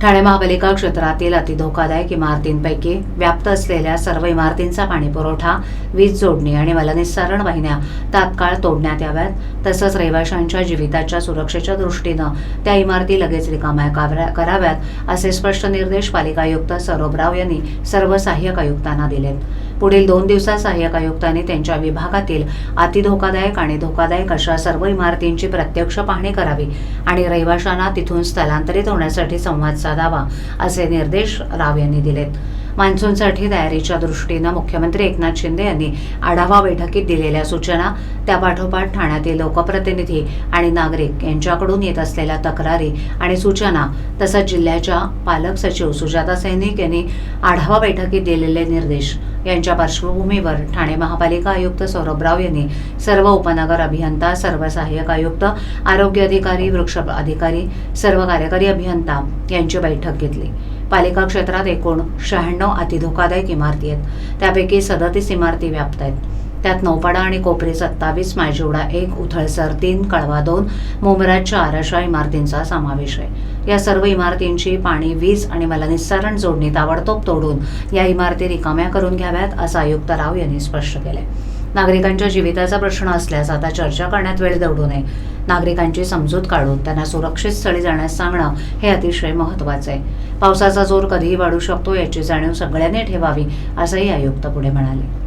ठाणे महापालिका क्षेत्रातील अतिधोकादायक इमारतींपैकी व्याप्त असलेल्या सर्व इमारतींचा पाणीपुरवठा वीज जोडणी आणि मलनिस्सारण वाहिन्या तात्काळ तोडण्यात याव्यात. तसंच रहिवाशांच्या जीविताच्या सुरक्षेच्या दृष्टीनं त्या इमारती लगेच रिकाम्या कराव्यात असे स्पष्ट निर्देश पालिका आयुक्त सौरभ राव यांनी सर्व सहाय्यक आयुक्तांना दिलेत. पुढील दोन दिवसात सहाय्यक आयुक्तांनी त्यांच्या विभागातील अतिधोकादायक आणि धोकादायक अशा सर्व इमारतींची प्रत्यक्ष पाहणी करावी आणि रहिवाशांना तिथून स्थलांतरित होण्यासाठी संवाद साधावा असे निर्देश राव यांनी दिलेत. मान्सूनसाठी तयारीच्या दृष्टीनं मुख्यमंत्री एकनाथ शिंदे यांनी आढावा बैठकीत दिलेल्या सूचना त्यापाठोपाठ ठाण्यातील लोकप्रतिनिधी आणि नागरिक यांच्याकडून येत असलेल्या तक्रारी आणि सूचना तसंच जिल्ह्याच्या पालक सचिव सुजाता सैनिक यांनी आढावा बैठकीत दिलेले निर्देश यांच्या पार्श्वभूमीवर ठाणे महापालिका आयुक्त सौरभ राव यांनी सर्व उपनगर अभियंता सर्व सहाय्यक आयुक्त आरोग्य अधिकारी वृक्ष अधिकारी सर्व कार्यकारी अभियंता यांची बैठक घेतली. पालिका क्षेत्रात एकूण शहाण्णव अतिधोकादायक इमारती आहेत. त्यापैकी सदतीस इमारती व्याप्त आहेत. त्यात नौपाडा आणि कोपरी सत्तावीस मायजिवडा एक उथळसर तीन कळवा दोन मुंबराज चार अशा इमारतींचा समावेश आहे. या सर्व इमारतींची पाणी वीज आणि मलनिस्सारण जोडणी ताबडतोब तोडून या इमारती रिकाम्या करून घ्याव्यात असं आयुक्त राव यांनी स्पष्ट केलंय. नागरिकांच्या जीविताचा प्रश्न असल्यास आता चर्चा करण्यात वेळ दौडू नये. नागरिकांची समजूत काढून त्यांना सुरक्षित स्थळी जाण्यास सांगणं हे अतिशय महत्वाचं आहे. पावसाचा जोर कधीही वाढू शकतो याची जाणीव सगळ्यांनी ठेवावी असंही आयुक्त पुढे म्हणाले.